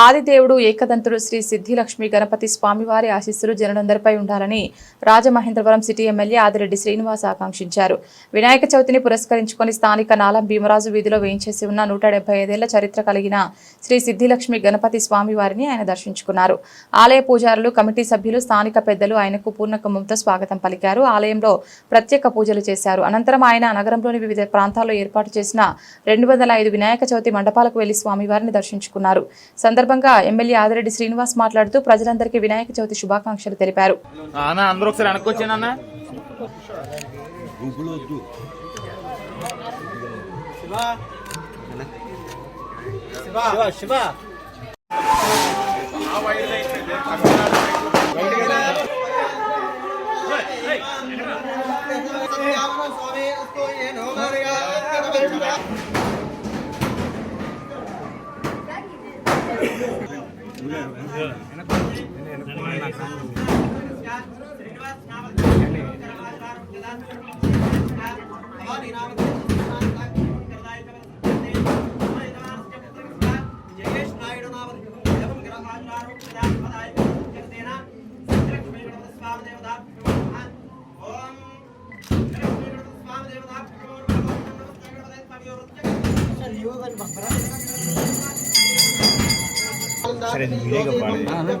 ఆదిదేవుడు ఏకదంతుడు శ్రీ సిద్ధిలక్ష్మి గణపతి స్వామివారి ఆశీస్సులు జనులందరిపై ఉండాలని రాజమహేంద్రవరం సిటీ ఎమ్మెల్యే ఆదిరెడ్డి శ్రీనివాస్ ఆకాంక్షించారు. వినాయక చవితిని పురస్కరించుకొని స్థానిక నాలం భీమరాజు వీధిలో వేయించేసి ఉన్న నూట డెబ్బై చరిత్ర కలిగిన శ్రీ సిద్ధిలక్ష్మి గణపతి స్వామివారిని ఆయన దర్శించుకున్నారు. ఆలయ పూజారులు కమిటీ సభ్యులు స్థానిక పెద్దలు ఆయనకు పూర్ణకుంభంతో స్వాగతం పలికారు. ఆలయంలో ప్రత్యేక పూజలు చేశారు. అనంతరం ఆయన నగరంలోని వివిధ ప్రాంతాల్లో ఏర్పాటు చేసిన రెండు వందల ఐదు వినాయక చవితి మండపాలకు వెళ్ళి స్వామివారిని దర్శించుకున్నారు. సందర్భంగా ఎమ్మెల్యే ఆదిరెడ్డి శ్రీనివాస్ మాట్లాడుతూ ప్రజలందరికీ వినాయక చవితి శుభాకాంక్షలు తెలిపారు. అన్న అందరూ ఒకసారి వెనక్కి వచ్చానన్న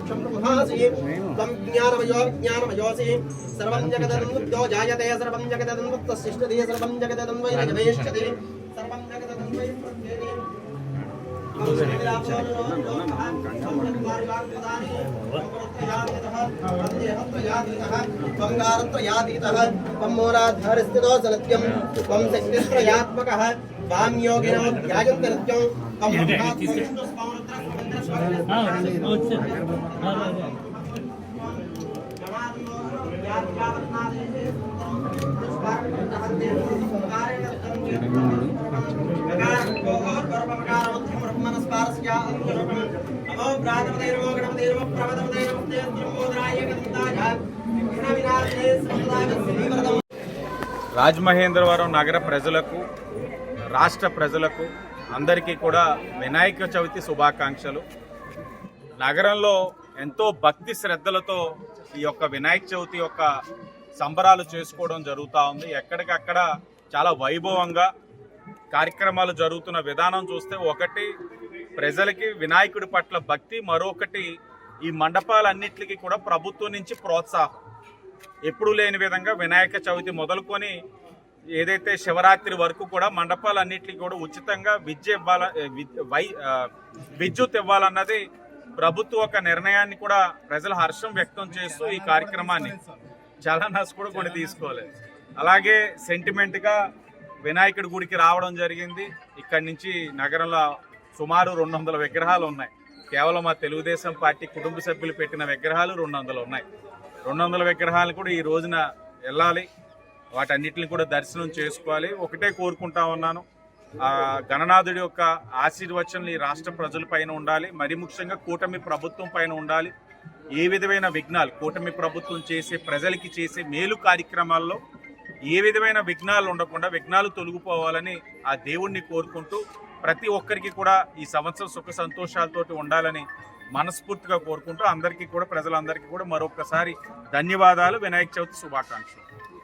జ్ఞానమయో విజ్ఞానమయోసి సర్వం జగదన్ముక్తో జాయతే సర్వం జగదన్ముక్తశిష్టది సర్వం జగదన్వై రజవేష్యతి సర్వం జగదన్వై ప్రత్యేది బంగారత్రయాతీతూరాధారస్థితో సనత్యం త్వం శక్తిత్రయాత్మక कामयोगिनो याजन्तरत्यं तं प्रवदमदैर्वप्रवदमदैर्वक्तेर्त्रिम्बोधराय गन्ताय विघ्नविनाशे समदागस्य निवर्तम् రాజమహేంద్రవరం నగర ప్రజలకు రాష్ట్ర ప్రజలకు అందరికీ కూడా వినాయక చవితి శుభాకాంక్షలు. నగరంలో ఎంతో భక్తి శ్రద్ధలతో ఈ యొక్క వినాయక చవితి యొక్క సంబరాలు చేసుకోవడం జరుగుతూ ఉంది. ఎక్కడికక్కడ చాలా వైభవంగా కార్యక్రమాలు జరుగుతున్న విధానం చూస్తే ఒకటి ప్రజలకి వినాయకుడి పట్ల భక్తి మరొకటి ఈ మండపాలన్నిటికీ కూడా ప్రభుత్వం నుంచి ప్రోత్సాహం. ఎప్పుడు లేని విధంగా వినాయక చవితి మొదలుకొని ఏదైతే శివరాత్రి వరకు కూడా మండపాలన్నిటికీ కూడా ఉచితంగా విద్య ఇవ్వాల వై విద్యుత్ ఇవ్వాలన్నది ప్రభుత్వ ఒక నిర్ణయాన్ని కూడా ప్రజలు హర్షం వ్యక్తం చేస్తూ ఈ కార్యక్రమాన్ని చాలా నష్టం కూడా కొన్ని తీసుకోలేదు అలాగే సెంటిమెంట్గా వినాయకుడి గుడికి రావడం జరిగింది. ఇక్కడి నుంచి నగరంలో సుమారు రెండు వందల విగ్రహాలు ఉన్నాయి. కేవలం మా తెలుగుదేశం పార్టీ కుటుంబ సభ్యులు పెట్టిన విగ్రహాలు రెండు వందలు ఉన్నాయి. రెండు వందల విగ్రహాలు కూడా ఈ రోజున వెళ్ళాలి. వాటన్నిటిని కూడా దర్శనం చేసుకోవాలి. ఒకటే కోరుకుంటా ఉన్నాను. ఆ గణనాథుడి యొక్క ఆశీర్వచనలు ఈ రాష్ట్ర ప్రజల పైన ఉండాలి. మరి ముఖ్యంగా కూటమి ప్రభుత్వం పైన ఉండాలి. ఏ విధమైన విఘ్నాలు కూటమి ప్రభుత్వం చేసే ప్రజలకి చేసే మేలు కార్యక్రమాల్లో ఏ విధమైన విఘ్నాలు ఉండకుండా విఘ్నాలు తొలగిపోవాలని ఆ దేవుణ్ణి కోరుకుంటూ ప్రతి ఒక్కరికి కూడా ఈ సంవత్సరం సుఖ సంతోషాలతోటి ఉండాలని మనస్ఫూర్తిగా కోరుకుంటూ అందరికీ కూడా ప్రజలందరికీ కూడా మరొకసారి ధన్యవాదాలు. వినాయక చవితి శుభాకాంక్షలు.